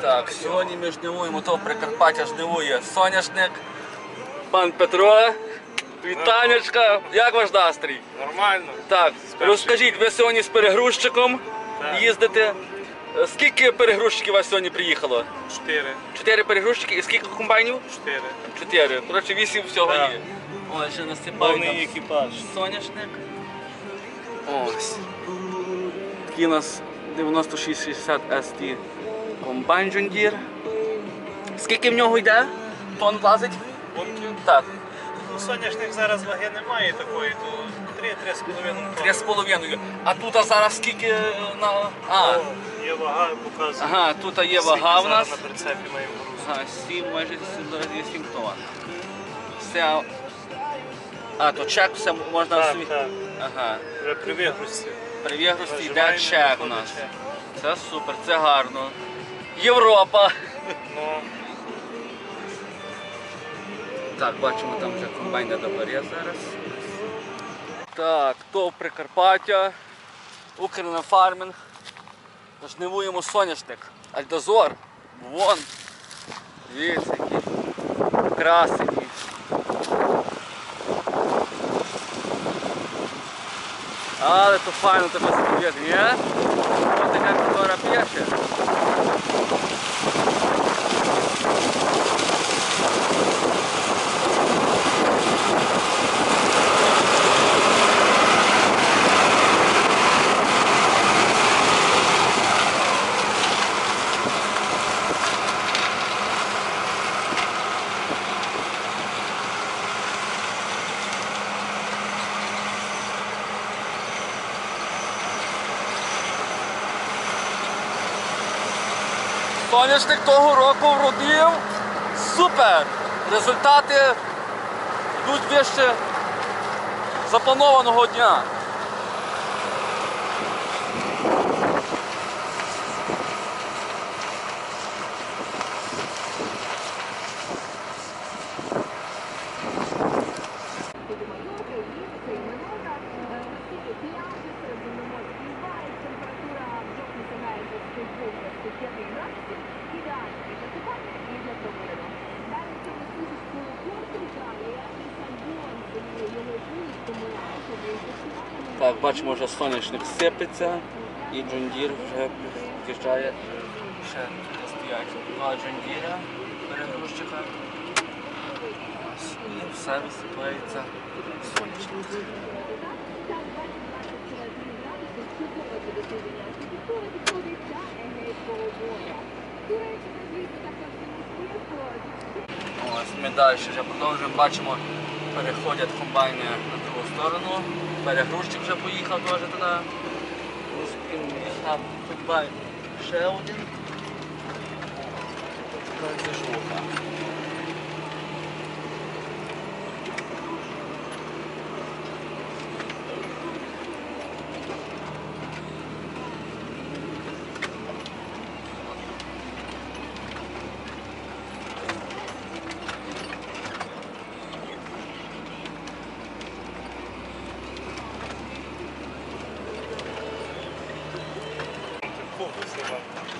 Так, сьогодні ми жнивуємо, то Прикарпаття жнивує соняшник. Пан Петро, вітанечка, як ваш настрій? Нормально. Так, розкажіть, ви сьогодні з перегрузчиком Так. їздите. Е, Скільки перегрузчиків у вас сьогодні приїхало? Чотири. Чотири перегрузчики і скільки комбайнів? Чотири. Чотири. Коротше, вісім всього Так. є. Ось ще насипають Повний нам екіпаж. соняшник. Ось. Такий у нас 9660 ST комбайн John Скільки в нього йде? Тон влазить? Бунків. Так, Ну, соняшник зараз ваги немає такої, то три-три з половиною. три з половиною. А тут а зараз скільки е, на. А, Є вага, показує. ага, тут є вага в нас. На прицепі маємо груз. Ага, 7, майже 7 тонн. Все. А, то чек все можна Так, собі. так. Ага. Вже при вигрузці. При вигрузці йде Нажимаємо, чек у виходить нас. чек. Це супер, це гарно. Європа. Ну, Так, бачимо, там вже комбайн не добере зараз. Так, то Прикарпаття, Україна фармінг. Жнивуємо соняшник. Альдозор. Вон. Дивіться, які красені. Але то файно тебе ні? Ось така контора п'єше. Соняшник того року вродив. Супер! Результати йдуть вище запланованого дня. Так, бачимо, вже соняшник сипеться і Джондір вже під'їжджає. Ще стоять два Джондіра перегрузчика. І все висипається соняшник. Ось ми далі вже продовжуємо. Бачимо, переходять комбайни на другу сторону. Перегрузчик вже поїхав теж туди. Там комбайн ще один. Це жука.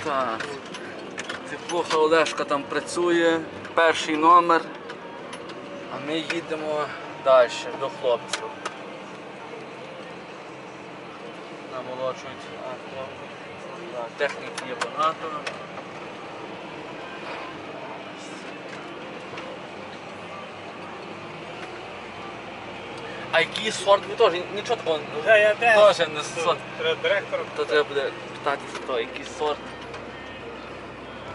Так. Теплуха Олешка там працює, перший номер. А ми їдемо далі до хлопців. Намолочують авто. Техніки є багато. А який сорт ви теж нічого такого Вже я де? теж не сорт. Треба директором. То треба буде питатися, то який сорт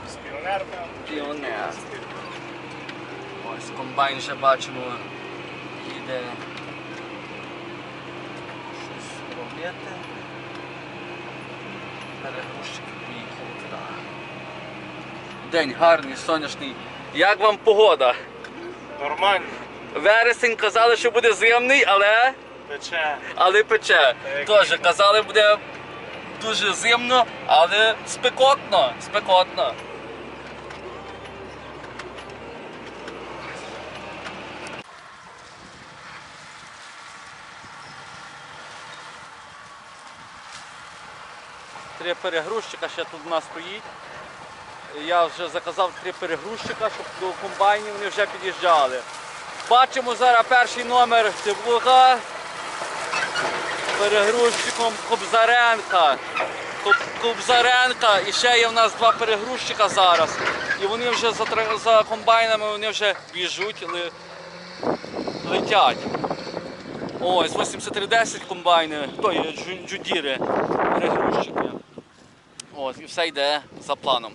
З піонером. піонер. Ось комбайн ще бачимо, їде щось робити. Перегрузчики поїхали туди. День гарний, сонячний. Як вам погода? Нормально. Вересень казали, що буде зимний, але, Пече. але пече. Теж казали, буде дуже зимно, але спекотно. Спекотно. Три перегрузчика ще тут у нас стоїть. Я вже заказав три перегрузчика, щоб до комбайнів вони вже під'їжджали. Бачимо зараз перший номер Цибуха перегрузчиком Кобзаренка. Кобзаренка і ще є в нас два перегрузчика зараз. І вони вже за, за комбайнами вони вже біжуть, ли, летять. Ось 8310 комбайни, той джу- джудіри, перегрузчики. Ось, і все йде за планом.